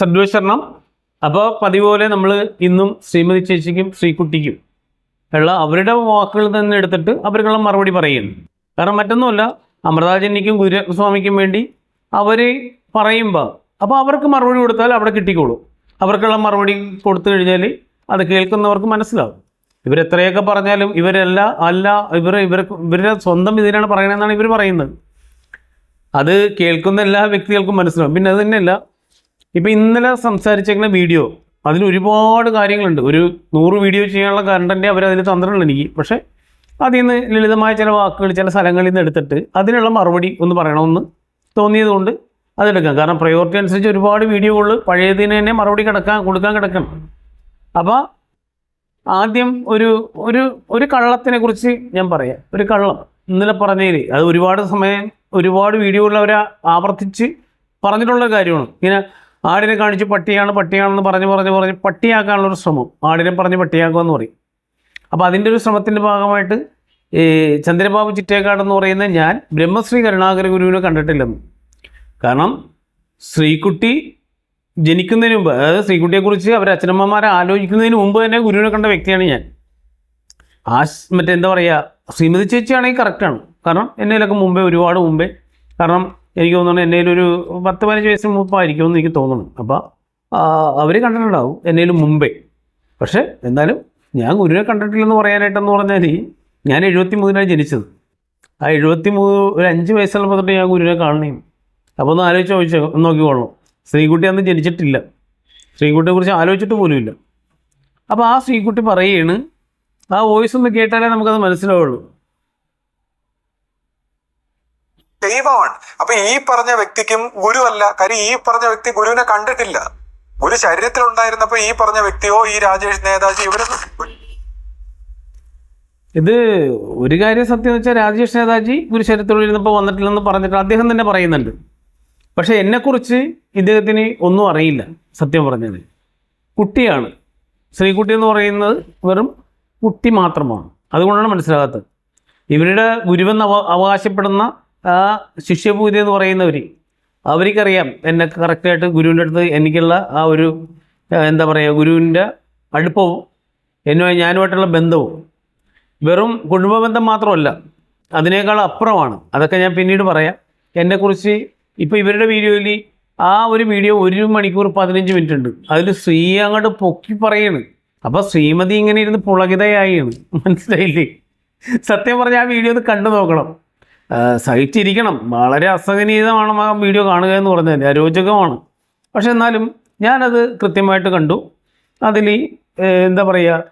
സദ്വശരണം അപ്പോൾ പതിവ് പോലെ നമ്മൾ ഇന്നും ശ്രീമതി ചേച്ചിക്കും ശ്രീകുട്ടിക്കും ഉള്ള അവരുടെ വാക്കുകൾ തന്നെ എടുത്തിട്ട് അവർക്കുള്ള മറുപടി പറയുന്നു. കാരണം മറ്റൊന്നുമല്ല അമൃതാജന്യക്കും ഗുരുസ്വാമിക്കും വേണ്ടി അവർ പറയുമ്പോൾ അപ്പോൾ അവർക്ക് മറുപടി കൊടുത്താൽ അവിടെ കിട്ടിക്കോളൂ. അവർക്കുള്ള മറുപടി കൊടുത്തു കഴിഞ്ഞാൽ അത് കേൾക്കുന്നവർക്ക് മനസ്സിലാവും. ഇവരെത്രയൊക്കെ പറഞ്ഞാലും ഇവരല്ല അല്ല ഇവർ ഇവർ ഇവരുടെ സ്വന്തം ഇതിനാണ് പറയണമെന്നാണ് ഇവർ പറയുന്നത്. അത് കേൾക്കുന്ന എല്ലാ വ്യക്തികൾക്കും മനസ്സിലാവും. പിന്നെ അത് തന്നെയല്ല ഇപ്പം ഇന്നലെ സംസാരിച്ചേക്കുന്ന വീഡിയോ അതിൽ ഒരുപാട് കാര്യങ്ങളുണ്ട്. ഒരു നൂറ് വീഡിയോ ചെയ്യാനുള്ള കണ്ടന്റ് അവർ അതിൽ തന്നിട്ടുണ്ട് എനിക്ക്. പക്ഷേ അതിൽ നിന്ന് ലളിതമായ ചില വാക്കുകൾ ചില സ്ഥലങ്ങളിൽ നിന്ന് എടുത്തിട്ട് അതിനുള്ള മറുപടി ഒന്ന് പറയണമെന്ന് തോന്നിയതുകൊണ്ട് അതെടുക്കാം. കാരണം പ്രയോറിറ്റി അനുസരിച്ച് ഒരുപാട് വീഡിയോകൾ പഴയതിന് തന്നെ മറുപടി കിടക്കാൻ കൊടുക്കാൻ കിടക്കണം. അപ്പോൾ ആദ്യം ഒരു ഒരു ഒരു കള്ളത്തിനെ കുറിച്ച് ഞാൻ പറയാം. ഒരു കള്ളം. ഇന്നലെ പറഞ്ഞതിൽ അത് ഒരുപാട് സമയം ഒരുപാട് വീഡിയോകളിൽ അവർ ആവർത്തിച്ച് പറഞ്ഞിട്ടുള്ള കാര്യമാണ്. ഇങ്ങനെ ആടിനെ കാണിച്ച് പട്ടിയാണ് പട്ടിയാണെന്ന് പറഞ്ഞ് പറഞ്ഞ് പറഞ്ഞ് പട്ടിയാക്കാനുള്ള ഒരു ശ്രമം. ആടിനെ പറഞ്ഞ് പട്ടിയാക്കുക എന്ന് പറയും. അപ്പോൾ അതിന്റെ ഒരു ശ്രമത്തിന്റെ ഭാഗമായിട്ട് ഈ ചന്ദ്രബാബു ചിറ്റേക്കാട് എന്ന് പറയുന്ന ഞാൻ ബ്രഹ്മശ്രീ കരുണാകര ഗുരുവിനെ കണ്ടിട്ടില്ലെന്ന്. കാരണം ശ്രീകുട്ടി ജനിക്കുന്നതിന് മുമ്പ് അതായത് ശ്രീകുട്ടിയെക്കുറിച്ച് അവർ അച്ഛനമ്മമാരെ ആലോചിക്കുന്നതിന് മുമ്പ് തന്നെ ഗുരുവിനെ കണ്ട വ്യക്തിയാണ് ഞാൻ. ആ മറ്റേ എന്താ പറയുക ശ്രീമതി ചേച്ചിയാണെങ്കിൽ കറക്റ്റാണ് കാരണം എന്നതിലൊക്കെ മുമ്പേ ഒരുപാട് മുമ്പേ കാരണം എനിക്ക് തോന്നുന്നു എന്നതിലൊരു പത്ത് പതിനഞ്ച് വയസ്സിന് മുമ്പായിരിക്കും എന്ന് എനിക്ക് തോന്നുന്നു. അപ്പോൾ അവർ കണ്ടിട്ടുണ്ടാവും. എന്നേലും മുമ്പേ. പക്ഷേ എന്തായാലും ഞാൻ ഗുരുവിനെ കണ്ടിട്ടില്ലെന്ന് പറയാനായിട്ടെന്ന് പറഞ്ഞാൽ ഞാൻ എഴുപത്തി മൂന്നിനാണ് ജനിച്ചത്. ആ എഴുപത്തി മൂന്ന് ഒരു അഞ്ച് വയസ്സുള്ള തൊട്ട് ഞാൻ ഗുരുവിനെ കാണണേ അപ്പോൾ ഒന്ന് ആലോചിച്ച് ചോദിച്ചോ നോക്കിക്കൊള്ളണം ശ്രീകുട്ടി അന്ന് ജനിച്ചിട്ടില്ല. ശ്രീകുട്ടിയെ കുറിച്ച് ആലോചിച്ചിട്ട് പോലുമില്ല അപ്പോൾ ആ ശ്രീകുട്ടി പറയുകയാണ് ആ വോയിസ് ഒന്ന് കേട്ടാലേ നമുക്കത് മനസ്സിലാവുള്ളൂ. ദൈവമാണ്. അപ്പൊ ഈ പറഞ്ഞ വ്യക്തിക്കും ഗുരുവല്ല. കാര്യം ഈ പറഞ്ഞ വ്യക്തി ഗുരുവിനെ കണ്ടിട്ടില്ല. ഒരു ശരീരത്തിൽ ഉണ്ടായിരുന്നപ്പോ ഈ പറഞ്ഞ വ്യക്തിയോ ഈ രാജേഷ് നേതാജി ഇവരൊന്നും ഇത് ഒരു കാര്യം സത്യം വെച്ചാൽ രാജേഷ് നേതാജി ഗുരുശരത്തോട് ഇരുന്നപ്പോൾ വന്നിട്ടില്ലെന്ന് പറഞ്ഞിട്ട് അദ്ദേഹം തന്നെ പറയുന്നുണ്ട്. പക്ഷേ എന്നെക്കുറിച്ച് ഇദ്ദേഹത്തിന് ഒന്നും അറിയില്ല. സത്യം പറഞ്ഞത്. കുട്ടിയാണ്. ശ്രീകുട്ടി എന്ന് പറയുന്നത് വെറും കുട്ടി മാത്രമാണ്. അതുകൊണ്ടാണ് മനസ്സിലാകാത്തത്. ഇവരുടെ ഗുരുവെന്ന് അവ അവകാശപ്പെടുന്ന ആ ശിഷ്യപൂജ എന്ന് പറയുന്നവർ അവർക്കറിയാം എന്നെ കറക്റ്റായിട്ട് ഗുരുവിന്റെ അടുത്ത് എനിക്കുള്ള ആ ഒരു എന്താ പറയുക ഗുരുവിന്റെ അടുപ്പവും എന്നുമായി ഞാനുമായിട്ടുള്ള ബന്ധവും വെറും കുടുംബ ബന്ധം മാത്രമല്ല അതിനേക്കാൾ അപ്പുറമാണ്. അതൊക്കെ ഞാൻ പിന്നീട് പറയാം. എന്നെക്കുറിച്ച് ഇപ്പോൾ ഇവരുടെ വീഡിയോയിൽ ആ ഒരു വീഡിയോ ഒരു മണിക്കൂർ പതിനഞ്ച് മിനിറ്റ് ഉണ്ട്. അതിൽ ശ്രീ അങ്ങോട്ട് പൊക്കി പറയാണ്. അപ്പോൾ ശ്രീമതി ഇങ്ങനെ ഇരുന്ന് പുളകിതയായാണ്. മനസ്സിലായില്ലേ? സത്യം പറഞ്ഞാൽ ആ വീഡിയോ ഒന്ന് കണ്ടു നോക്കണം. സഹിച്ചിരിക്കണം. വളരെ അസഹനീയതമാണ് ആ വീഡിയോ കാണുക എന്ന് പറഞ്ഞാൽ അരോചകമാണ്. പക്ഷെ എന്നാലും ഞാനത് കൃത്യമായിട്ട് കണ്ടു. അതിൽ എന്താ പറയുക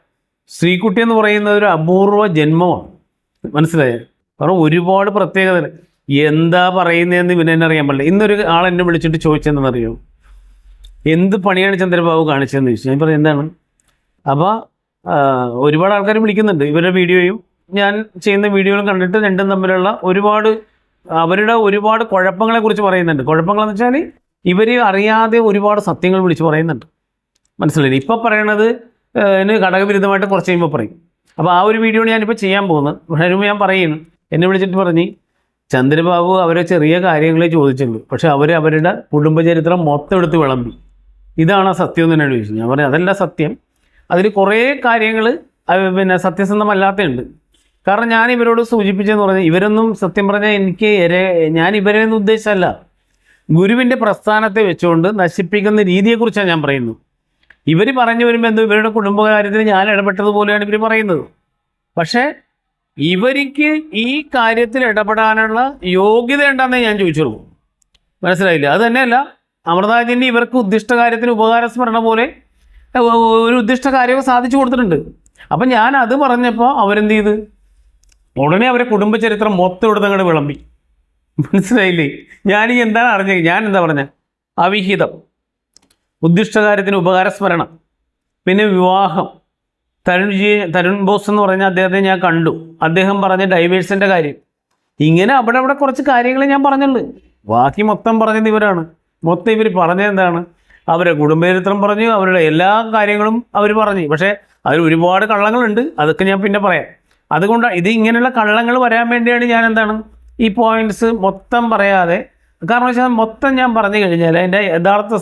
ശ്രീകുട്ടി എന്ന് പറയുന്നത് ഒരു അപൂർവ ജന്മമാണ്. മനസ്സിലായോ? കാരണം ഒരുപാട് പ്രത്യേകത എന്താ പറയുന്നതെന്ന് പിന്നെ എന്നെ അറിയാൻ പാടില്ല. ഇന്നൊരു ആൾ എന്നെ വിളിച്ചിട്ട് ചോദിച്ചതെന്നറിയോ എന്ത് പണിയാണ് ചന്ദ്രബാബു കാണിച്ചതെന്ന് ചോദിച്ചു. ഞാൻ പറഞ്ഞു എന്താണ്? അപ്പോൾ ഒരുപാട് ആൾക്കാർ വിളിക്കുന്നുണ്ട് ഇവരുടെ വീഡിയോയും. ഞാൻ ചെയ്യുന്ന വീഡിയോകൾ കണ്ടിട്ട് രണ്ടും തമ്മിലുള്ള ഒരുപാട് അവരുടെ ഒരുപാട് കുഴപ്പങ്ങളെ കുറിച്ച് പറയുന്നുണ്ട്. കുഴപ്പങ്ങളെന്ന് വെച്ചാൽ ഇവർ അറിയാതെ ഒരുപാട് സത്യങ്ങൾ വിളിച്ച് പറയുന്നുണ്ട്. മനസ്സിലായി ഇപ്പൊ പറയണത് ഘടകവിരുദ്ധമായിട്ട് കുറച്ച് കഴിയുമ്പോൾ പറയും. അപ്പോൾ ആ ഒരു വീഡിയോ ഞാൻ ഞാനിപ്പോൾ ചെയ്യാൻ പോകുന്നത്. പക്ഷേ ഞാൻ പറയുന്നു എന്നെ വിളിച്ചിട്ട് പറഞ്ഞു ചന്ദ്രബാബു അവരെ ചെറിയ കാര്യങ്ങളെ ചോദിച്ചുള്ളൂ പക്ഷെ അവർ അവരുടെ കുടുംബചരിത്രം മൊത്തം എടുത്ത് വിളമ്പി. ഇതാണ് ആ സത്യം എന്ന് എന്നോട് ചോദിച്ചു. ഞാൻ പറഞ്ഞു അതല്ല സത്യം. അതിൽ കുറേ കാര്യങ്ങൾ പിന്നെ സത്യസന്ധമല്ലാത്തതുണ്ട്. കാരണം ഞാൻ ഇവരോട് സൂചിപ്പിച്ചെന്ന് പറഞ്ഞാൽ ഇവരൊന്നും സത്യം പറഞ്ഞാൽ എനിക്ക് ഞാൻ ഇവരെ ഒന്നും ഉദ്ദേശിച്ചല്ല ഗുരുവിന്റെ പ്രസ്ഥാനത്തെ വെച്ചുകൊണ്ട് നശിപ്പിക്കുന്ന രീതിയെക്കുറിച്ചാണ് ഞാൻ പറയുന്നത്. ഇവർ പറഞ്ഞു വരുമ്പോൾ എന്തോ ഇവരുടെ കുടുംബകാര്യത്തിൽ ഞാൻ ഇടപെട്ടതുപോലെയാണ് ഇവർ പറയുന്നത്. പക്ഷേ ഇവർക്ക് ഈ കാര്യത്തിൽ ഇടപെടാനുള്ള യോഗ്യത ഉണ്ടെന്നേ ഞാൻ ചോദിച്ചുള്ളൂ. മനസ്സിലായില്ല? അത് തന്നെയല്ല അമൃതാജിന്റെ ഇവർക്ക് ഉദ്ദിഷ്ട കാര്യത്തിന് ഉപകാരസ്മരണ പോലെ ഒരു ഉദ്ദിഷ്ട കാര്യമൊക്കെ സാധിച്ചു കൊടുത്തിട്ടുണ്ട്. അപ്പം ഞാൻ അത് പറഞ്ഞപ്പോൾ അവരെന്ത് ചെയ്ത്? ഉടനെ അവരെ കുടുംബചരിത്രം മൊത്തം ഇവിടെ വിളമ്പി. മനസ്സിലായില്ലേ? ഞാൻ ഈ എന്താണ് അറിഞ്ഞത് ഞാൻ എന്താ പറഞ്ഞത് അവിഹിതം. ഉദ്ദിഷ്ടകാര്യത്തിന് ഉപകാരസ്മരണ. പിന്നെ വിവാഹം. തരുൺ ജി തരുൺ ബോസ് എന്ന് പറഞ്ഞ അദ്ദേഹത്തെ ഞാൻ കണ്ടു. അദ്ദേഹം പറഞ്ഞ ഡൈവേഴ്സിന്റെ കാര്യം. ഇങ്ങനെ അവിടെ അവിടെ കുറച്ച് കാര്യങ്ങൾ ഞാൻ പറഞ്ഞുള്ളൂ ബാക്കി മൊത്തം പറഞ്ഞത് ഇവരാണ്. മൊത്തം ഇവർ പറഞ്ഞത് എന്താണ്? അവരെ കുടുംബചരിത്രം പറഞ്ഞു അവരുടെ എല്ലാ കാര്യങ്ങളും അവർ പറഞ്ഞു. പക്ഷേ അതിൽ ഒരുപാട് കള്ളങ്ങളുണ്ട്. അതൊക്കെ ഞാൻ പിന്നെ പറയാം. അതുകൊണ്ട് ഇത് ഇങ്ങനെയുള്ള കള്ളങ്ങൾ വരാൻ വേണ്ടിയാണ് ഞാൻ എന്താണ് ഈ പോയിന്റ്സ് മൊത്തം പറയാതെ. കാരണം വെച്ചാൽ മൊത്തം ഞാൻ പറഞ്ഞു കഴിഞ്ഞാൽ അതിന്റെ യഥാർത്ഥ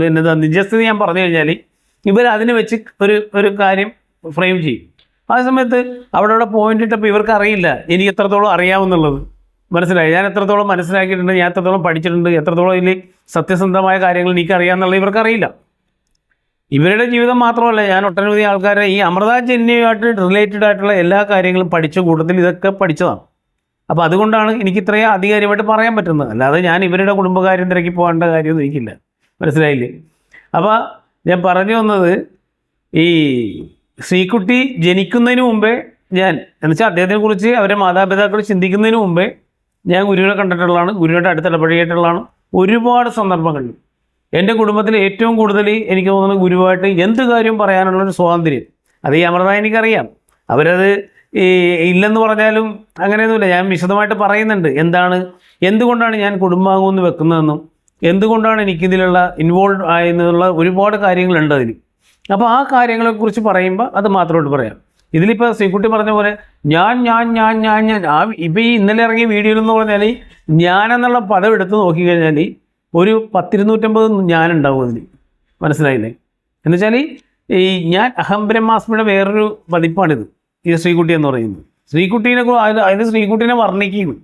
പിന്നെ നിജസ്ഥിതി ഞാൻ പറഞ്ഞു കഴിഞ്ഞാൽ ഇവർ അതിനെ വെച്ച് ഒരു ഒരു കാര്യം ഫ്രെയിം ചെയ്യും. ആ സമയത്ത് അവിടെ അവിടെ പോയിന്റ് ഇട്ടപ്പോൾ ഇവർക്ക് അറിയില്ല എനിക്ക് എത്രത്തോളം അറിയാമെന്നുള്ളത്. മനസ്സിലായി? ഞാൻ എത്രത്തോളം മനസ്സിലാക്കിയിട്ടുണ്ട് ഞാൻ എത്രത്തോളം പഠിച്ചിട്ടുണ്ട് എത്രത്തോളം ഇതിൽ സത്യസന്ധമായ കാര്യങ്ങൾ എനിക്ക് അറിയാമെന്നുള്ളത് ഇവർക്ക് അറിയില്ല. ഇവരുടെ ജീവിതം മാത്രമല്ല ഞാൻ ഒട്ടനവധി ആൾക്കാരെ ഈ അമൃത ജന്യമായിട്ട് റിലേറ്റഡ് ആയിട്ടുള്ള എല്ലാ കാര്യങ്ങളും പഠിച്ച കൂട്ടത്തിൽ ഇതൊക്കെ പഠിച്ചതാണ്. അപ്പോൾ അതുകൊണ്ടാണ് എനിക്ക് ഇത്രയും ആധികാരികമായിട്ട് പറയാൻ പറ്റുന്നത്. അല്ലാതെ ഞാൻ ഇവരുടെ കുടുംബകാര്യം തിരക്കി പോകേണ്ട കാര്യമൊന്നും എനിക്കില്ല. മനസ്സിലായില്ലേ? അപ്പോൾ ഞാൻ പറഞ്ഞു വന്നത് ഈ ശ്രീകുട്ടി ജനിക്കുന്നതിന് മുമ്പേ ഞാൻ എന്നുവെച്ചാൽ അദ്ദേഹത്തെക്കുറിച്ച് അവരെ മാതാപിതാക്കൾ ചിന്തിക്കുന്നതിന് മുമ്പേ ഞാൻ ഗുരുവിനെ കണ്ടിട്ടുള്ളതാണ് ഗുരുവിനോട് അടുത്തിടപഴകിയിട്ടുള്ളതാണ് ഒരുപാട് സന്ദർഭങ്ങളിൽ. എന്റെ കുടുംബത്തിൽ ഏറ്റവും കൂടുതൽ എനിക്ക് തോന്നുന്നത് ഗുരുവായിട്ട് എന്ത് കാര്യവും പറയാനുള്ളൊരു സ്വാതന്ത്ര്യം? അത് ഈ അമൃത എനിക്കറിയാം. അവരത് ഈ ഇല്ലെന്ന് പറഞ്ഞാലും അങ്ങനെയൊന്നുമില്ല. ഞാൻ വിശദമായിട്ട് പറയുന്നുണ്ട്. എന്താണ്? എന്തുകൊണ്ടാണ് ഞാൻ കുടുംബാംഗം എന്ന് വെക്കുന്നതെന്നും എന്തുകൊണ്ടാണ് എനിക്കിതിലുള്ള ഇൻവോൾവ് ആയെന്നുള്ള ഒരുപാട് കാര്യങ്ങളുണ്ട് അതിൽ അപ്പോൾ ആ കാര്യങ്ങളെക്കുറിച്ച് പറയുമ്പോൾ അത് മാത്രമായിട്ട് പറയാം. ഇതിലിപ്പോൾ ശ്രീകുട്ടി പറഞ്ഞ പോലെ ഞാൻ ഞാൻ ഞാൻ ഞാൻ ഞാൻ ആ ഇപ്പം ഈ ഇന്നലെ ഇറങ്ങിയ വീഡിയോയിൽ എന്ന് പറഞ്ഞാൽ ഞാൻ എന്നുള്ള പദം എടുത്ത് നോക്കിക്കഴിഞ്ഞാൽ ഒരു പത്തിരുന്നൂറ്റമ്പത് ഞാനുണ്ടാവും അതിൽ മനസ്സിലായില്ലേ? എന്നുവെച്ചാൽ ഈ ഞാൻ അഹം ബ്രഹ്മാസ്മിയുടെ വേറൊരു പതിപ്പാണിത് ഈ ശ്രീകുട്ടി എന്ന് പറയുന്നത്. ശ്രീകുട്ടീനെ അതിന് ശ്രീകുട്ടീനെ വർണിക്കുന്നു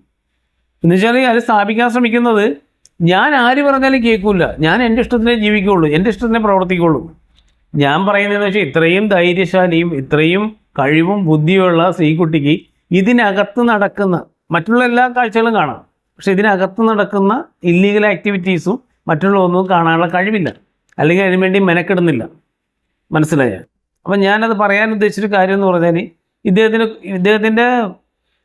എന്നുവെച്ചാൽ അത് സ്ഥാപിക്കാൻ ശ്രമിക്കുന്നത് ഞാൻ ആര് പറഞ്ഞാലും കേൾക്കില്ല ഞാൻ എന്റെ ഇഷ്ടത്തിനെ ജീവിക്കുകയുള്ളൂ എന്റെ ഇഷ്ടത്തിനെ പ്രവർത്തിക്കുകയുള്ളൂ. ഞാൻ പറയുന്നതെന്ന് വെച്ചാൽ ഇത്രയും ധൈര്യശാലിയും ഇത്രയും കഴിവും ബുദ്ധിയുമുള്ള ശ്രീകുട്ടിക്ക് ഇതിനകത്ത് നടക്കുന്ന മറ്റുള്ള എല്ലാ കാഴ്ചകളും കാണാം. പക്ഷെ ഇതിനകത്ത് നടക്കുന്ന ഇല്ലീഗൽ ആക്ടിവിറ്റീസും മറ്റുള്ള ഒന്നും കാണാനുള്ള കഴിവില്ല. അല്ലെങ്കിൽ അതിനുവേണ്ടി മെനക്കെടുന്നില്ല. മനസ്സിലായ? അപ്പം ഞാനത് പറയാൻ ഉദ്ദേശിച്ചൊരു കാര്യം എന്ന് പറഞ്ഞാൽ ഇദ്ദേഹത്തിന് ഇദ്ദേഹത്തിന്റെ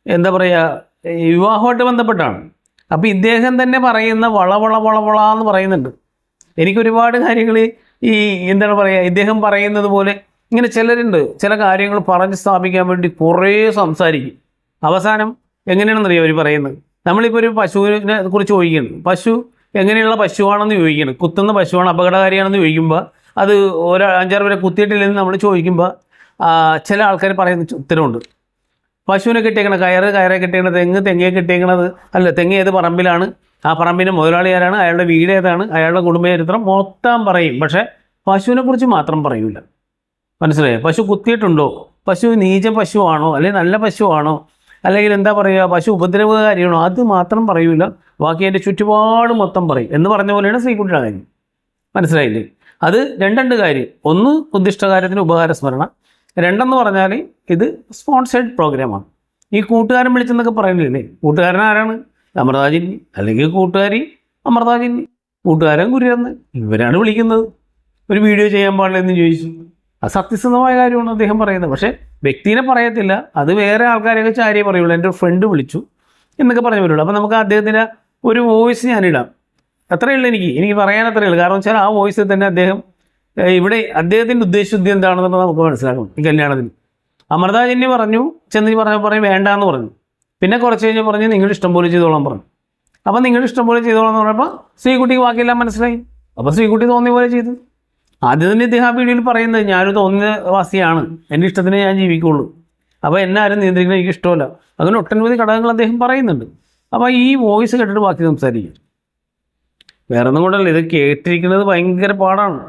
എന്താ പറയുക വിവാഹമായിട്ട് ബന്ധപ്പെട്ടാണ്. അപ്പോൾ ഇദ്ദേഹം തന്നെ പറയുന്ന വള വള വള വള എന്ന് പറയുന്നുണ്ട്. എനിക്ക് ഒരുപാട് കാര്യങ്ങൾ ഈ എന്താണ് പറയുക ഇദ്ദേഹം പറയുന്നത് പോലെ ഇങ്ങനെ ചിലരുണ്ട്. ചില കാര്യങ്ങൾ പറഞ്ഞ് സ്ഥാപിക്കാൻ വേണ്ടി കുറേ സംസാരിക്കും. അവസാനം എങ്ങനെയാണെന്നറിയാം അവർ പറയുന്നത്? നമ്മളിപ്പോൾ ഒരു പശുവിനെ കുറിച്ച് ചോദിക്കുന്നു. പശു എങ്ങനെയുള്ള പശുവാണെന്ന് ചോദിക്കണം കുത്തുന്ന പശുവാണ് അപകടകാരിയാണെന്ന് ചോദിക്കുമ്പോൾ അത് ഒരു അഞ്ചാറ് പേരെ കുത്തിയിട്ടില്ലെന്ന് നമ്മൾ ചോദിക്കുമ്പോൾ ചില ആൾക്കാർ പറയുന്ന ഉത്തരമുണ്ട് പശുവിനെ കെട്ടിയേക്കണ കയറ് കയറെ കെട്ടിയേക്കണ തെങ്ങ് തെങ്ങയെ കെട്ടിയേക്കണത് അല്ല തെങ്ങ് ഏത് പറമ്പിലാണ്? ആ പറമ്പിന്റെ മുതലാളി ആരാണ്? അയാളുടെ വീട് ഏതാണ്? അയാളുടെ കുടുംബചരിത്രം മൊത്തം പറയും. പക്ഷേ പശുവിനെ കുറിച്ച് മാത്രം പറയൂല. മനസ്സിലായോ? പശു കുത്തിയിട്ടുണ്ടോ? പശു നീച പശുവാണോ? അല്ലെങ്കിൽ നല്ല പശുവാണോ? അല്ലെങ്കിൽ എന്താ പറയുക പശു ഉപദ്രവകാരിയാണോ അത് മാത്രം പറയൂല. ബാക്കി അതിന്റെ ചുറ്റുപാട് മൊത്തം പറയും. എന്ന് പറഞ്ഞ പോലെയാണ് ശ്രീകുട്ടിയുടെ കാര്യം. മനസ്സിലായില്ലേ? അത് രണ്ടുണ്ട് കാര്യം. ഒന്ന് ഉദ്ദിഷ്ടകാര്യത്തിന് ഉപകാര സ്മരണ. രണ്ടെന്ന് പറഞ്ഞാൽ ഇത് സ്പോൺസേഡ് പ്രോഗ്രാമാണ് ഈ കൂട്ടുകാരൻ വിളിച്ചെന്നൊക്കെ പറയുന്നില്ലേ? കൂട്ടുകാരൻ ആരാണ്? അമൃതാജിന്നി അല്ലെങ്കിൽ കൂട്ടുകാരി അമൃതാജിന്നി കൂട്ടുകാരൻ കുര്യന്ന് ഇവരാണ് വിളിക്കുന്നത്. ഒരു വീഡിയോ ചെയ്യാൻ പാടില്ല എന്ന് ചോദിച്ചു. സത്യസന്ധമായ കാര്യമാണ് അദ്ദേഹം പറയുന്നത്. പക്ഷേ വ്യക്തിനെ പറയത്തില്ല. അത് വേറെ ആൾക്കാരെയൊക്കെ ചാരിയെ പറയുള്ളൂ. എന്റെ ഫ്രണ്ട് വിളിച്ചു എന്നൊക്കെ പറഞ്ഞു വരുള്ളൂ അപ്പോൾ നമുക്ക് അദ്ദേഹത്തിന്റെ ഒരു വോയിസ് ഞാനിടാം അത്രയേ ഉള്ളൂ എനിക്ക്. എനിക്ക് പറയാൻ അത്രയേ ഉള്ളൂ. കാരണം വെച്ചാൽ ആ വോയിസിൽ തന്നെ അദ്ദേഹം ഇവിടെ അദ്ദേഹത്തിന്റെ ഉദ്ദേശശുദ്ധി എന്താണെന്നുള്ളത് നമുക്ക് മനസ്സിലാക്കും ഈ കല്യാണത്തിന്. അമൃതാജന്യ പറഞ്ഞു ചെന്ന് പറഞ്ഞു പറഞ്ഞു വേണ്ട എന്ന് പറഞ്ഞു. പിന്നെ കുറച്ച് കഴിഞ്ഞ് പറഞ്ഞ് നിങ്ങൾ ഇഷ്ടം പോലെ ചെയ്തോളാം പറഞ്ഞു. അപ്പം നിങ്ങൾ ഇഷ്ടം പോലെ ചെയ്തോളാം എന്ന് പറഞ്ഞപ്പോൾ ശ്രീകുട്ടിക്ക് ബാക്കിയെല്ലാം മനസ്സിലായി. അപ്പോൾ ശ്രീകുട്ടി തോന്നിയ പോലെ ചെയ്തു. ആദ്യം തന്നെ ഇദ്ദേഹം ആ വീഡിയോയിൽ പറയുന്നത് ഞാനൊരു തോന്നിയ വാസിയാണ്. എന്റെ ഇഷ്ടത്തിന് ഞാൻ ജീവിക്കുള്ളൂ. അപ്പോൾ എന്നെ ആരും നിയന്ത്രിക്കണം എനിക്ക് ഇഷ്ടമല്ല. അങ്ങനെ ഒട്ടനവധി ഘടകങ്ങൾ അദ്ദേഹം പറയുന്നുണ്ട്. അപ്പോൾ ഈ വോയിസ് കേട്ടിട്ട് ബാക്കി സംസാരിക്കും. വേറെ ഒന്നും കൊണ്ടല്ല ഇത് കേട്ടിരിക്കുന്നത് ഭയങ്കര പാടാണ്.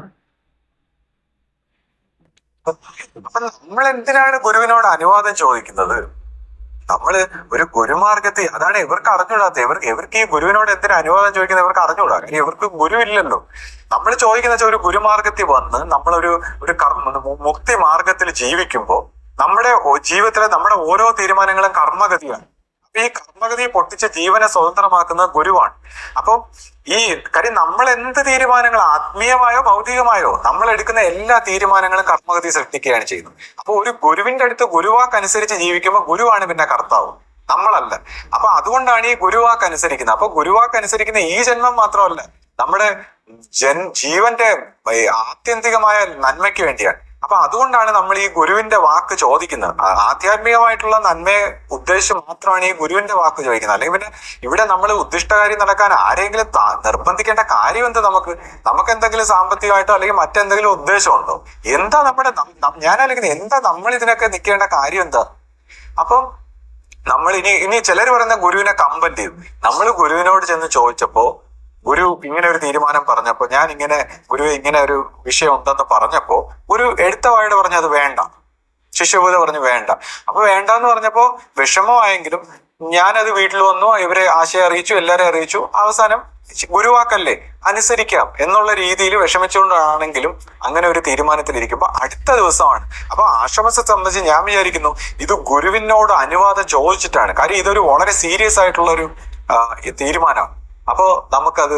നമ്മൾ എന്തിനാണ് ഗുരുവിനോട് അനുവാദം ചോദിക്കുന്നത്? നമ്മൾ ഒരു ഗുരുമാർഗത്തിൽ അതാണ് ഇവർക്ക് അറിഞ്ഞുകൂടാത്ത ഇവർക്ക് ഇവർക്ക് ഈ ഗുരുവിനോട് എന്തിനാ അനുവാദം ചോദിക്കുന്നത് ഇവർക്ക് അറിഞ്ഞുകൂടാ. കാര്യം ഇവർക്ക് ഗുരു ഇല്ലല്ലോ നമ്മൾ ചോദിക്കുന്ന വെച്ചാൽ ഒരു ഗുരുമാർഗത്തിൽ വന്ന് നമ്മളൊരു ഒരു കർമ്മ മുക്തി മാർഗത്തിൽ ജീവിക്കുമ്പോൾ നമ്മുടെ ജീവിതത്തിലെ നമ്മുടെ ഓരോ തീരുമാനങ്ങളും കർമ്മഗതിയാണ്. ഈ കർമ്മഗതി പൊട്ടിച്ച് ജീവനെ സ്വതന്ത്രമാക്കുന്ന ഗുരുവാണ്. അപ്പൊ ഈ കാര്യം നമ്മൾ എന്ത് തീരുമാനങ്ങൾ ആത്മീയമായോ ഭൗതികമായോ നമ്മൾ എടുക്കുന്ന എല്ലാ തീരുമാനങ്ങളും കർമ്മഗതി സൃഷ്ടിക്കുകയാണ് ചെയ്യുന്നത്. അപ്പൊ ഒരു ഗുരുവിന്റെ അടുത്ത് ഗുരുവാക്ക് അനുസരിച്ച് ജീവിക്കുമ്പോൾ ഗുരുവാണ് പിന്നെ കർത്താവ്. നമ്മളല്ല. അപ്പൊ അതുകൊണ്ടാണ് ഈ ഗുരുവാക്ക് അനുസരിക്കുന്നത് അപ്പൊ ഗുരുവാക്ക് അനുസരിക്കുന്ന ഈ ജന്മം മാത്രമല്ല നമ്മുടെ ജൻ ജീവന്റെ ആത്യന്തികമായ നന്മയ്ക്ക് വേണ്ടിയാണ്. അപ്പൊ അതുകൊണ്ടാണ് നമ്മൾ ഈ ഗുരുവിന്റെ വാക്ക് ചോദിക്കുന്നത്. ആധ്യാത്മികമായിട്ടുള്ള നന്മയെ ഉദ്ദേശിച്ച് മാത്രമാണ് ഈ ഗുരുവിന്റെ വാക്ക് ചോദിക്കുന്നത്. അല്ലെങ്കിൽ പിന്നെ ഇവിടെ നമ്മൾ ഉദ്ദിഷ്ടകാര്യം നടക്കാൻ ആരെങ്കിലും നിർബന്ധിക്കേണ്ട കാര്യം എന്ത് നമുക്ക്? നമുക്ക് എന്തെങ്കിലും സാമ്പത്തികമായിട്ടോ അല്ലെങ്കിൽ മറ്റെന്തെങ്കിലും ഉദ്ദേശമുണ്ടോ എന്താ നമ്മുടെ ഞാൻ അല്ലെങ്കിൽ എന്താ നമ്മൾ ഇതിനൊക്കെ നിൽക്കേണ്ട കാര്യം എന്താ? അപ്പം നമ്മൾ ഇനി ഇനി ചിലർ പറയുന്ന ഗുരുവിനെ കമ്പൻ ചെയ്തു നമ്മൾ ഗുരുവിനോട് ചെന്ന് ചോദിച്ചപ്പോ ഗുരു ഇങ്ങനെ ഒരു തീരുമാനം പറഞ്ഞപ്പോ ഞാൻ ഇങ്ങനെ ഗുരു ഇങ്ങനെ ഒരു വിഷയം ഉണ്ടെന്ന് പറഞ്ഞപ്പോ ഒരു എഴുത്തവായിട്ട് പറഞ്ഞു അത് വേണ്ട. ശിഷ്യബോധ പറഞ്ഞു വേണ്ട. അപ്പൊ വേണ്ട എന്ന് പറഞ്ഞപ്പോ വിഷമമായെങ്കിലും ഞാനത് വീട്ടിൽ വന്നു ഇവരെ ആശയം അറിയിച്ചു എല്ലാരെയും അറിയിച്ചു. അവസാനം ഗുരുവാക്കല്ലേ അനുസരിക്കാം എന്നുള്ള രീതിയിൽ വിഷമിച്ചുകൊണ്ടാണെങ്കിലും അങ്ങനെ ഒരു തീരുമാനത്തിലിരിക്കുമ്പോ അടുത്ത ദിവസമാണ്. അപ്പൊ ആശ്രമത്തെ സംബന്ധിച്ച് ഞാൻ വിചാരിക്കുന്നു ഇത് ഗുരുവിനോട് അനുവാദം ചോദിച്ചിട്ടാണ്. കാര്യം ഇതൊരു വളരെ സീരിയസ് ആയിട്ടുള്ള ഒരു തീരുമാനമാണ്. അപ്പോ നമുക്കത്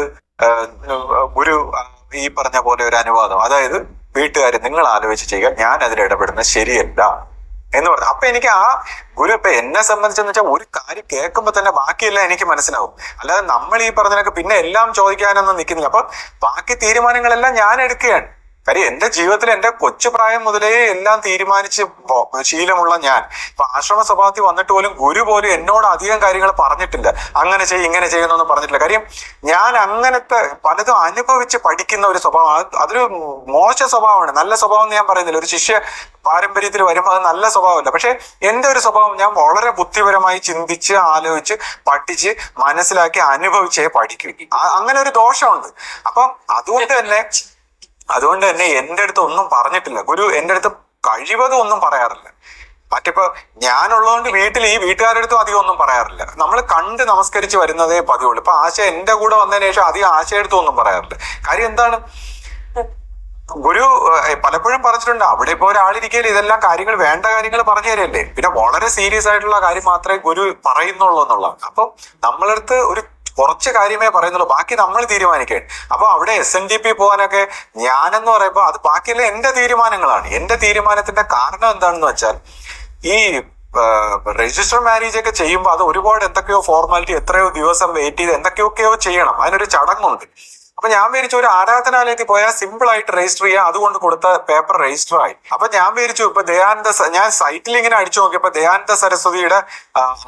ഒരു ഈ പറഞ്ഞ പോലെ ഒരു അനുവാദം. അതായത് വീട്ടുകാർ നിങ്ങൾ ആലോചിച്ച് ചെയ്യുക ഞാൻ അതിൽ ഇടപെടുന്നത് ശരിയല്ല എന്ന് പറഞ്ഞു. അപ്പൊ എനിക്ക് ആ ഗുരു ഇപ്പൊ എന്നെ സംബന്ധിച്ചെന്ന് വെച്ചാൽ ഒരു കാര്യം കേൾക്കുമ്പോ തന്നെ ബാക്കിയെല്ലാം എനിക്ക് മനസ്സിലാവും. അല്ലാതെ നമ്മൾ ഈ പറഞ്ഞതിനൊക്കെ പിന്നെ എല്ലാം ചോദിക്കാനൊന്നും നിൽക്കുന്നില്ല അപ്പൊ ബാക്കി തീരുമാനങ്ങളെല്ലാം ഞാൻ എടുക്കുകയാണ്. കാര്യം എന്റെ ജീവിതത്തിൽ എന്റെ കൊച്ചു പ്രായം മുതലേ എല്ലാം തീരുമാനിച്ച് ശീലമുള്ള ഞാൻ. ഇപ്പൊ ആശ്രമ സ്വഭാവത്തിൽ വന്നിട്ട് പോലും ഗുരു പോലും എന്നോട് അധികം കാര്യങ്ങൾ പറഞ്ഞിട്ടില്ല. അങ്ങനെ ചെയ്യും ഇങ്ങനെ ചെയ്യുന്നൊന്നും പറഞ്ഞിട്ടില്ല. കാര്യം ഞാൻ അങ്ങനത്തെ പലതും അനുഭവിച്ച് പഠിക്കുന്ന ഒരു സ്വഭാവം അത് അതൊരു മോശ സ്വഭാവമാണ്. നല്ല സ്വഭാവം എന്ന് ഞാൻ പറയുന്നില്ല. ഒരു ശിഷ്യ പാരമ്പര്യത്തിൽ വരുമ്പോൾ അത് നല്ല സ്വഭാവമല്ല. പക്ഷെ എന്റെ ഒരു സ്വഭാവം ഞാൻ വളരെ ബുദ്ധിപരമായി ചിന്തിച്ച് ആലോചിച്ച് പഠിച്ച് മനസ്സിലാക്കി അനുഭവിച്ചേ പഠിക്കും. അങ്ങനെ ഒരു ദോഷമുണ്ട്. അപ്പം അതുകൊണ്ട് തന്നെ അതുകൊണ്ട് തന്നെ എന്റെ അടുത്ത് ഒന്നും പറഞ്ഞിട്ടില്ല. ഗുരു എന്റെ അടുത്ത് കഴിവതും ഒന്നും പറയാറില്ല. മറ്റിപ്പോ ഞാനുള്ളതുകൊണ്ട് വീട്ടിൽ ഈ വീട്ടുകാരുടെ അടുത്തും അധികം ഒന്നും പറയാറില്ല. നമ്മൾ കണ്ട് നമസ്കരിച്ച് വരുന്നതേ പതിവുള്ളൂ. ഇപ്പൊ ആശ എന്റെ കൂടെ വന്നതിന് ശേഷം അധികം ആശയെടുത്തും ഒന്നും പറയാറില്ല. കാര്യം എന്താണ്? ഗുരു പലപ്പോഴും പറഞ്ഞിട്ടുണ്ട് അവിടെ ഇപ്പോ ഒരാളിരിക്കൽ ഇതെല്ലാം കാര്യങ്ങൾ വേണ്ട കാര്യങ്ങൾ പറഞ്ഞു തരല്ലേ? പിന്നെ വളരെ സീരിയസ് ആയിട്ടുള്ള കാര്യം മാത്രമേ ഗുരു പറയുന്നുള്ളൂ എന്നുള്ളതാണ്. അപ്പൊ നമ്മളടുത്ത് ഒരു കുറച്ച് കാര്യമേ പറയുന്നുള്ളൂ. ബാക്കി നമ്മൾ തീരുമാനിക്കേണ്ട അപ്പൊ അവിടെ എസ് എൻ ഡി പി പോകാനൊക്കെ ഞാനെന്ന് പറയുമ്പോൾ അത് ബാക്കിയുള്ള എന്റെ തീരുമാനങ്ങളാണ്. എന്റെ തീരുമാനത്തിന്റെ കാരണം എന്താണെന്ന് വെച്ചാൽ ഈ രജിസ്റ്റർ മാരേജ് ഒക്കെ ചെയ്യുമ്പോൾ അത് ഒരുപാട് എന്തൊക്കെയോ ഫോർമാലിറ്റി എത്രയോ ദിവസം വെയിറ്റ് ചെയ്ത് എന്തൊക്കെയൊക്കെയോ ചെയ്യണം. അതിനൊരു ചടങ്ങുണ്ട്. അപ്പൊ ഞാൻ വിചാരിച്ചു ഒരു ആരാധനാലയത്തിൽ പോയാൽ സിമ്പിൾ ആയിട്ട് രജിസ്റ്റർ ചെയ്യാം. അതുകൊണ്ട് കൊടുത്ത പേപ്പർ രജിസ്റ്റർ ആയി. അപ്പൊ ഞാൻ വിചാരിച്ചു ഇപ്പൊ ദയാനന്ദ ഞാൻ സൈറ്റിൽ ഇങ്ങനെ അടിച്ചു നോക്കിയപ്പോ ദയാനന്ദ സരസ്വതിയുടെ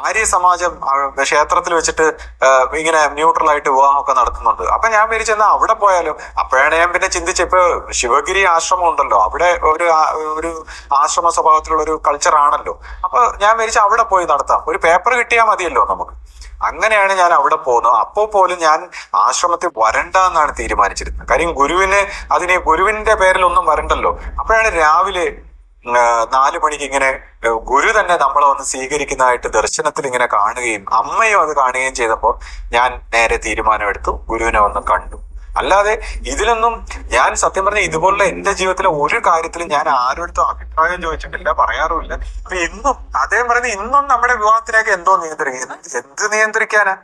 ആര്യ സമാജം ക്ഷേത്രത്തിൽ വെച്ചിട്ട് ഇങ്ങനെ ന്യൂട്രൽ ആയിട്ട് വിവാഹമൊക്കെ നടത്തുന്നുണ്ട്. അപ്പൊ ഞാൻ വിചാരിച്ചു എന്നാ അവിടെ പോയാലും അപ്പോഴാണ് ഞാൻ പിന്നെ ചിന്തിച്ച ഇപ്പൊ ശിവഗിരി ആശ്രമം ഉണ്ടല്ലോ. അവിടെ ഒരു ഒരു ആശ്രമ സ്വഭാവത്തിലുള്ള ഒരു കൾച്ചർ ആണല്ലോ. അപ്പൊ ഞാൻ വിചാരിച്ചു അവിടെ പോയി നടത്താം. ഒരു പേപ്പർ കിട്ടിയാൽ മതിയല്ലോ നമുക്ക്. അങ്ങനെയാണ് ഞാൻ അവിടെ പോകുന്നത്. അപ്പോൾ പോലും ഞാൻ ആശ്രമത്തിൽ വരണ്ട എന്നാണ് തീരുമാനിച്ചിരുന്നത്. കാര്യം ഗുരുവിന് അതിനെ ഗുരുവിന്റെ പേരിൽ ഒന്നും വരണ്ടല്ലോ. അപ്പോഴാണ് രാവിലെ നാലു മണിക്ക് ഇങ്ങനെ ഗുരു തന്നെ നമ്മളെ ഒന്ന് സ്വീകരിക്കുന്നതായിട്ട് ദർശനത്തിൽ ഇങ്ങനെ കാണുകയും അമ്മയും അത് കാണുകയും ചെയ്തപ്പോൾ ഞാൻ നേരെ തീരുമാനമെടുത്തു. ഗുരുവിനെ ഒന്ന് കണ്ടു. അല്ലാതെ ഇതിലൊന്നും ഞാൻ സത്യം പറഞ്ഞ ഇതുപോലുള്ള എന്റെ ജീവിതത്തിലെ ഒരു കാര്യത്തിലും ഞാൻ ആരോടത്തും അഭിപ്രായം ചോദിച്ചിട്ടില്ല പറയാറുമില്ല. അപ്പൊ ഇന്നും അദ്ദേഹം പറയുന്നത് ഇന്നും നമ്മുടെ വിവാഹത്തിലേക്ക് എന്തോ നിയന്ത്രിക്കുന്നു എന്ത് നിയന്ത്രിക്കാനാ?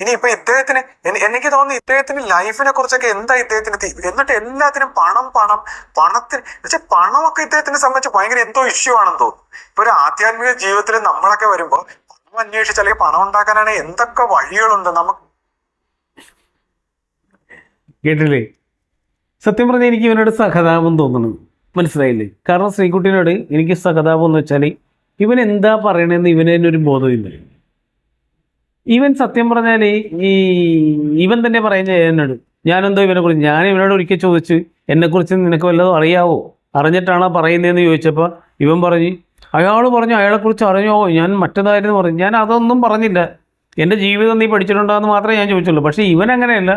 ഇനി ഇപ്പൊ ഇദ്ദേഹത്തിന് എനിക്ക് തോന്നുന്നു ഇദ്ദേഹത്തിന് ലൈഫിനെ കുറിച്ചൊക്കെ എന്താ ഇദ്ദേഹത്തിന് എന്നിട്ട് എല്ലാത്തിനും പണം പണം പണത്തിന് പക്ഷെ പണമൊക്കെ ഇദ്ദേഹത്തിനെ സംബന്ധിച്ച് ഭയങ്കര എന്തോ ഇഷ്യൂ ആണെന്ന് തോന്നുന്നു. ഇപ്പൊ ഒരു ആധ്യാത്മിക ജീവിതത്തിൽ നമ്മളൊക്കെ വരുമ്പോ പണം അന്വേഷിച്ച് അല്ലെങ്കിൽ പണം ഉണ്ടാക്കാനാണ് എന്തൊക്കെ വഴികളുണ്ട് നമുക്ക് കേട്ടില്ലേ? സത്യം പറഞ്ഞാൽ എനിക്ക് ഇവനോട് സഹതാപം തോന്നുന്നു. മനസ്സിലായില്ലേ? കാരണം ശ്രീകുട്ടിനോട് എനിക്ക് സഹതാപം എന്ന് വെച്ചാൽ ഇവൻ എന്താ പറയണതെന്ന് ഇവന് തന്നെ ഒരു ബോധമില്ല ഇവൻ സത്യം പറഞ്ഞാൽ ഈ ഇവൻ തന്നെ പറയുന്ന എന്നോട് ഞാനെന്തോ ഇവനെ കുറിച്ച് ഞാൻ ഇവനോട് ഒരിക്കൽ ചോദിച്ചു എന്നെക്കുറിച്ച് നിനക്ക് വല്ലതും അറിയാവോ? അറിഞ്ഞിട്ടാണോ പറയുന്നതെന്ന് ചോദിച്ചപ്പോൾ ഇവൻ പറഞ്ഞു അയാൾ പറഞ്ഞു അയാളെക്കുറിച്ച് അറിഞ്ഞോ? ഞാൻ മറ്റേതായിരുന്നു പറഞ്ഞു. ഞാൻ അതൊന്നും പറഞ്ഞില്ല. എന്റെ ജീവിതം നീ പഠിച്ചിട്ടുണ്ടോ എന്ന് മാത്രമേ ഞാൻ ചോദിച്ചുള്ളൂ. പക്ഷേ ഇവൻ അങ്ങനെയല്ല.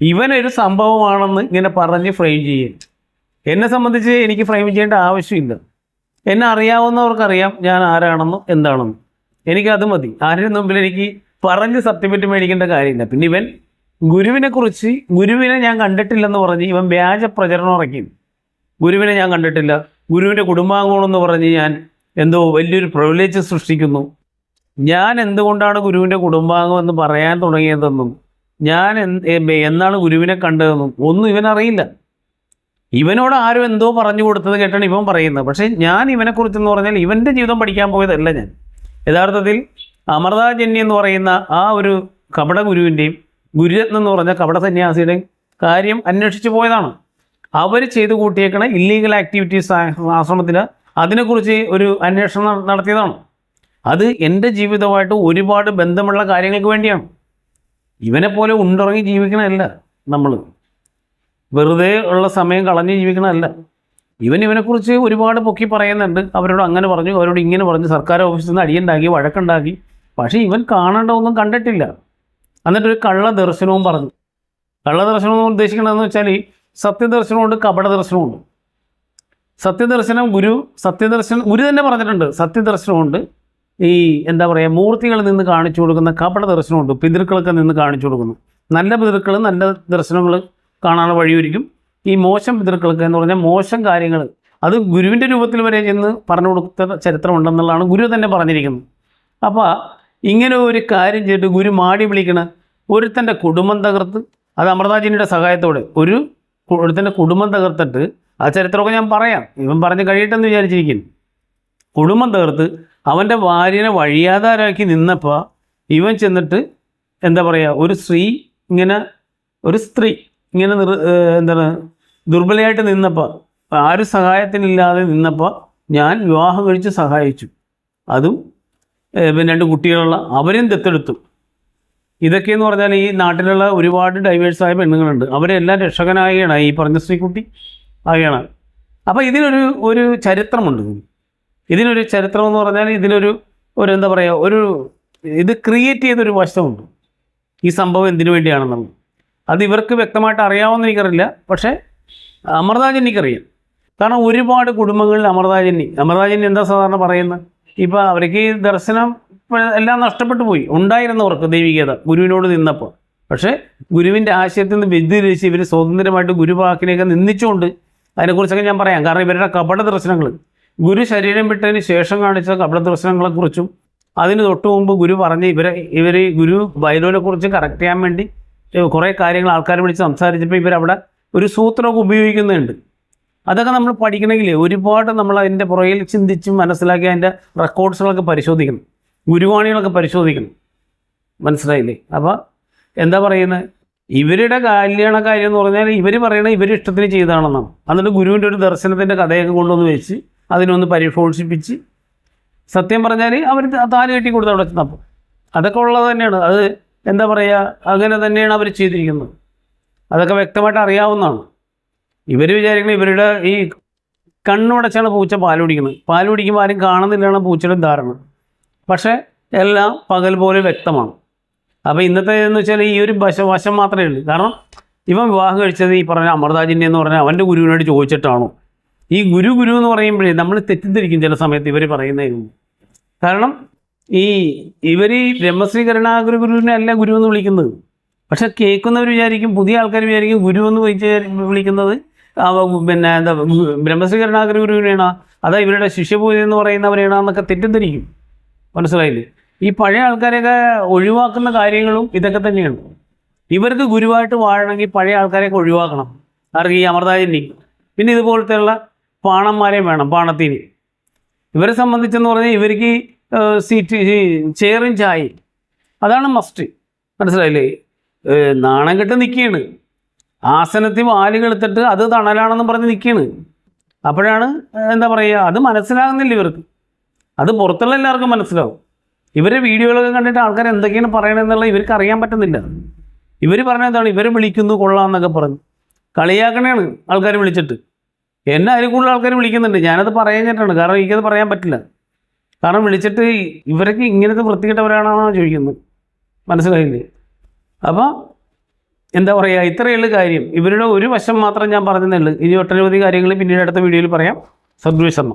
ഇവനൊരു സംഭവമാണെന്ന് ഇങ്ങനെ പറഞ്ഞ് ഫ്രെയിം ചെയ്യും. എന്നെ സംബന്ധിച്ച് എനിക്ക് ഫ്രെയിം ചെയ്യേണ്ട ആവശ്യമില്ല. എന്നെ അറിയാവുന്നവർക്കറിയാം ഞാൻ ആരാണെന്നും എന്താണെന്നും. എനിക്കത് മതി. ആരുടെ മുമ്പിൽ എനിക്ക് പറഞ്ഞ് സർട്ടിഫിക്കറ്റ് മേടിക്കേണ്ട കാര്യമില്ല. പിന്നെ ഇവൻ ഗുരുവിനെ കുറിച്ച് ഗുരുവിനെ ഞാൻ കണ്ടിട്ടില്ലെന്ന് പറഞ്ഞ് ഇവൻ വ്യാജ പ്രചരണം ഇറക്കി. ഗുരുവിനെ ഞാൻ കണ്ടിട്ടില്ല. ഗുരുവിന്റെ കുടുംബാംഗങ്ങളെന്ന് പറഞ്ഞ് ഞാൻ എന്തോ വലിയൊരു പ്രിവിലേജ് സൃഷ്ടിക്കുന്നു. ഞാൻ എന്തുകൊണ്ടാണ് ഗുരുവിന്റെ കുടുംബാംഗം എന്ന് പറയാൻ തുടങ്ങിയതെന്നും ഞാൻ എന്നാണ് ഗുരുവിനെ കണ്ടതെന്നും ഒന്നും ഇവനറിയില്ല ഇവനോട് ആരും എന്തോ പറഞ്ഞു കൊടുത്തത് കേട്ടാണ് ഇവൻ പറയുന്നത്. പക്ഷേ ഞാൻ ഇവനെക്കുറിച്ചെന്ന് പറഞ്ഞാൽ ഇവന്റെ ജീവിതം പഠിക്കാൻ പോയതല്ല ഞാൻ. യഥാർത്ഥത്തിൽ അമൃതാജന്യ എന്ന് പറയുന്ന ആ ഒരു കപട ഗുരുവിന്റെയും ഗുരുരത്നം എന്ന് പറഞ്ഞ കപട സന്യാസിയുടെയും കാര്യം അന്വേഷിച്ചു പോയതാണ്. അവർ ചെയ്തു കൂട്ടിയേക്കണ ഇല്ലീഗൽ ആക്ടിവിറ്റീസ് ആശ്രമത്തിൽ അതിനെക്കുറിച്ച് ഒരു അന്വേഷണം നട- നടത്തിയതാണ്. അത് എന്റെ ജീവിതമായിട്ട് ഒരുപാട് ബന്ധമുള്ള കാര്യങ്ങൾക്ക് വേണ്ടിയാണ്. ഇവനെ പോലെ ഉണ്ടിറങ്ങി ജീവിക്കണമല്ല നമ്മൾ വെറുതെ ഉള്ള സമയം കളഞ്ഞ് ജീവിക്കണമല്ല ഇവൻ ഇവനെക്കുറിച്ച് ഒരുപാട് പൊക്കി പറയുന്നുണ്ട്. അവരോട് അങ്ങനെ പറഞ്ഞു അവരോട് ഇങ്ങനെ പറഞ്ഞു. സർക്കാർ ഓഫീസിൽ നിന്ന് അടിയുണ്ടാക്കി വഴക്കുണ്ടാക്കി. പക്ഷേ ഇവൻ കാണേണ്ട ഒന്നും കണ്ടിട്ടില്ല. എന്നിട്ടൊരു കള്ള ദർശനവും പറഞ്ഞു. കള്ളദർശനം എന്ന് ഉദ്ദേശിക്കണമെന്ന് വെച്ചാൽ സത്യദർശനമുണ്ട് കപട ദർശനമുണ്ട് സത്യദർശനം ഗുരു സത്യദർശനം ഗുരു തന്നെ പറഞ്ഞിട്ടുണ്ട്. സത്യദർശനമുണ്ട് ഈ എന്താ പറയുക മൂർത്തികളിൽ നിന്ന് കാണിച്ചു കൊടുക്കുന്ന കപട ദർശനമുണ്ട്. പിതൃക്കളൊക്കെ നിന്ന് കാണിച്ചു കൊടുക്കുന്നു. നല്ല പിതൃക്കൾ നല്ല ദർശനങ്ങൾ കാണാനുള്ള വഴിയൊരുക്കും. ഈ മോശം പിതൃക്കൾക്ക് എന്ന് പറഞ്ഞാൽ മോശം കാര്യങ്ങൾ. അത് ഗുരുവിന്റെ രൂപത്തിൽ വരെ ചെന്ന് പറഞ്ഞു കൊടുത്ത ചരിത്രമുണ്ടെന്നുള്ളതാണ് ഗുരു തന്നെ പറഞ്ഞിരിക്കുന്നത്. അപ്പോൾ ഇങ്ങനെ ഒരു കാര്യം ചെയ്തിട്ട് ഗുരു മാടി വിളിക്കണ. ഒരുത്തന്റെ കുടുംബം തകർത്ത് അത് അമൃതാജിനിയുടെ സഹായത്തോടെ ഒരു ഒരുത്തന്റെ കുടുംബം തകർത്തിട്ട് ആ ചരിത്രമൊക്കെ ഞാൻ പറയാം. ഇവൻ പറഞ്ഞ് കഴിയട്ടെന്ന് വിചാരിച്ചിരിക്കുന്നു. കുടുംബം തകർത്ത് അവന്റെ ഭാര്യനെ വഴിയാതാരാക്കി നിന്നപ്പോൾ ഇവൻ ചെന്നിട്ട് എന്താ പറയുക ഒരു സ്ത്രീ ഇങ്ങനെ ഒരു സ്ത്രീ ഇങ്ങനെ നിർ എന്താണ് ദുർബലയായിട്ട് നിന്നപ്പോൾ ആരും സഹായത്തിനില്ലാതെ നിന്നപ്പോൾ ഞാൻ വിവാഹം കഴിച്ച് സഹായിച്ചു. അതും പിന്നെ രണ്ട് കുട്ടികളുള്ള അവരും ദത്തെടുത്തു. ഇതൊക്കെയെന്ന് പറഞ്ഞാൽ ഈ നാട്ടിലുള്ള ഒരുപാട് ഡൈവേഴ്സായ പെണ്ണുങ്ങളുണ്ട്. അവരെല്ലാം രക്ഷകനായാണ് ഈ പറഞ്ഞ സ്ത്രീക്കുട്ടി. ആകെയാണ്. അപ്പോൾ ഇതിനൊരു ഒരു ചരിത്രമുണ്ട്. ഇതിനൊരു ചരിത്രം എന്ന് പറഞ്ഞാൽ ഇതിനൊരു ഒരു എന്താ പറയുക ഒരു ഇത് ക്രിയേറ്റ് ചെയ്തൊരു വശമുണ്ട്. ഈ സംഭവം എന്തിനു വേണ്ടിയാണെന്നുള്ളത് അത് ഇവർക്ക് വ്യക്തമായിട്ട് അറിയാമെന്ന് എനിക്കറിയില്ല. പക്ഷേ അമൃതാജന്യക്കറിയാം കാരണം ഒരുപാട് കുടുംബങ്ങളിൽ അമൃതാജന്നി അമൃതാജന്നി എന്താ സാധാരണ പറയുന്നത്? ഇപ്പോൾ അവർക്ക് ഈ ദർശനം എല്ലാം നഷ്ടപ്പെട്ടു പോയി. ഉണ്ടായിരുന്നവർക്ക് ദൈവികത ഗുരുവിനോട് നിന്നപ്പോൾ. പക്ഷേ ഗുരുവിന്റെ ആശയത്തിൽ നിന്ന് വ്യതിരിച്ച് ഇവർ സ്വതന്ത്രമായിട്ട് ഗുരുവാക്കിനെയൊക്കെ നിന്ദിച്ചുകൊണ്ട് അതിനെക്കുറിച്ചൊക്കെ ഞാൻ പറയാം. കാരണം ഇവരുടെ കപട ദർശനങ്ങൾ ഗുരു ശരീരം വിട്ടതിന് ശേഷം കാണിച്ച കപട ദർശനങ്ങളെക്കുറിച്ചും അതിന് തൊട്ടു മുമ്പ് ഗുരു പറഞ്ഞ് ഇവരെ ഇവർ ഗുരു ബൈലോനെ കുറിച്ച് കറക്റ്റ് ചെയ്യാൻ വേണ്ടി കുറേ കാര്യങ്ങൾ ആൾക്കാരെ വിളിച്ച് സംസാരിച്ചപ്പോൾ ഇവരവിടെ ഒരു സൂത്രമൊക്കെ ഉപയോഗിക്കുന്നുണ്ട്. അതൊക്കെ നമ്മൾ പഠിക്കണമെങ്കിൽ ഒരുപാട് നമ്മൾ അതിന്റെ പുറകിൽ ചിന്തിച്ച് മനസ്സിലാക്കി അതിന്റെ റെക്കോർഡ്സുകളൊക്കെ പരിശോധിക്കണം. ഗുരുവാണികളൊക്കെ പരിശോധിക്കണം. മനസ്സിലായില്ലേ? അപ്പോൾ എന്താ പറയുന്നത്? ഇവരുടെ കല്യാണ കാര്യം എന്ന് പറഞ്ഞാൽ ഇവർ പറയണത് ഇവർ ഇഷ്ടത്തിന് ചെയ്തതാണെന്നാണ്. എന്നിട്ട് ഗുരുവിന്റെ ഒരു ദർശനത്തിന്റെ കഥയൊക്കെ കൊണ്ടുവന്ന് വെച്ച് അതിനൊന്ന് പരിപോഷിപ്പിച്ച് സത്യം പറഞ്ഞാൽ അവർ താലി കെട്ടി കൊടുത്ത് അവിടെ ചെന്നപ്പോൾ അതൊക്കെ ഉള്ളത് തന്നെയാണ്. അത് എന്താ പറയുക അങ്ങനെ തന്നെയാണ് അവർ ചെയ്തിരിക്കുന്നത്. അതൊക്കെ വ്യക്തമായിട്ട് അറിയാവുന്നതാണ്. ഇവർ വിചാരിക്കുന്നത് ഇവരുടെ ഈ കണ്ണുടച്ചാണ് പൂച്ച പാൽ കുടിക്കുന്നത്. പാൽ കുടിക്കുമ്പോൾ ആരും കാണുന്നില്ലാണ് പൂച്ചയുടെ ധാരണ. പക്ഷേ എല്ലാം പകൽ പോലെ വ്യക്തമാണ്. അപ്പോൾ ഇന്നത്തെ എന്ന് വെച്ചാൽ ഈ ഒരു വശ വശം മാത്രമേ ഉള്ളൂ. കാരണം ഇവൻ വിവാഹം കഴിച്ചത് ഈ പറഞ്ഞ അമൃതാജിന്റെ എന്ന് പറഞ്ഞാൽ അവന്റെ ഗുരുവിനോട് ചോദിച്ചിട്ടാണോ? ഈ ഗുരു ഗുരു എന്ന് പറയുമ്പോഴേ നമ്മൾ തെറ്റിദ്ധരിക്കും ചില സമയത്ത് ഇവർ പറയുന്നേ കാരണം ഈ ഇവർ ഈ ബ്രഹ്മശ്രീ ഗുരുവിനെ അല്ല ഗുരു എന്ന് വിളിക്കുന്നത്. പക്ഷെ കേൾക്കുന്നവർ വിചാരിക്കും പുതിയ ആൾക്കാർ വിചാരിക്കും ഗുരു എന്ന് വിളിക്കുന്നത് പിന്നെ എന്താ ബ്രഹ്മശ്രീ കരുണാഗുരു ഗുരുവിനെയാണോ? അതാ ഇവരുടെ ശിഷ്യപൂജ എന്ന് പറയുന്നവരെയാണോ എന്നൊക്കെ തെറ്റിദ്ധരിക്കും. മനസ്സിലായില്ലേ? ഈ പഴയ ആൾക്കാരെയൊക്കെ ഒഴിവാക്കുന്ന കാര്യങ്ങളും ഇതൊക്കെ തന്നെയാണ്. ഇവർക്ക് ഗുരുവായിട്ട് വാഴണമെങ്കിൽ പഴയ ആൾക്കാരെയൊക്കെ ഒഴിവാക്കണം. ആർക്ക് ഈ അമൃതാജിനി പിന്നെ ഇതുപോലത്തെയുള്ള പാണന്മാരെയും വേണം പാണത്തിന് ഇവരെ സംബന്ധിച്ചെന്ന് പറഞ്ഞാൽ ഇവർക്ക് സീറ്റ് ചെയറും ചായയും. അതാണ് മസ്റ്റ് മനസ്സിലായില്ലേ? നാണം കെട്ട് നിൽക്കുകയാണ് ആസനത്തിൽ വാലുകളെടുത്തിട്ട് അത് തണലാണെന്ന് പറഞ്ഞ് നിൽക്കുകയാണ് അപ്പോഴാണ് എന്താ പറയുക അത് മനസ്സിലാകുന്നില്ല ഇവർക്ക്. അത് പുറത്തുള്ള എല്ലാവർക്കും മനസ്സിലാവും. ഇവരെ വീഡിയോകളൊക്കെ കണ്ടിട്ട് ആൾക്കാർ എന്തൊക്കെയാണ് പറയണമെന്നുള്ളത് ഇവർക്ക് അറിയാൻ പറ്റുന്നില്ല. ഇവർ പറഞ്ഞ എന്താണ്? ഇവരെ വിളിക്കുന്നു കൊള്ളാമെന്നൊക്കെ പറഞ്ഞു. കളിയാക്കണേണ് ആൾക്കാർ വിളിച്ചിട്ട്. എന്നെ അതിൽ കൂടുതൽ ആൾക്കാർ വിളിക്കുന്നുണ്ട്. ഞാനത് പറയാഞ്ഞിട്ടാണ് കാരണം എനിക്കത് പറയാൻ പറ്റില്ല. കാരണം വിളിച്ചിട്ട് ഇവരൊക്കെ ഇങ്ങനത്തെ വൃത്തികെട്ടവരാണെന്നാണ് ചോദിക്കുന്നത് മനസ്സിലായില്ലേ? അപ്പോൾ എന്താ പറയുക ഇത്രയുള്ള കാര്യം. ഇവരുടെ ഒരു വശം മാത്രം ഞാൻ പറഞ്ഞതേ ഉള്ളൂ. ഇനി ഒട്ടനവധി കാര്യങ്ങൾ പിന്നീട് അടുത്ത വീഡിയോയിൽ പറയാം. സദ്ഗുരു ശർമ്മ.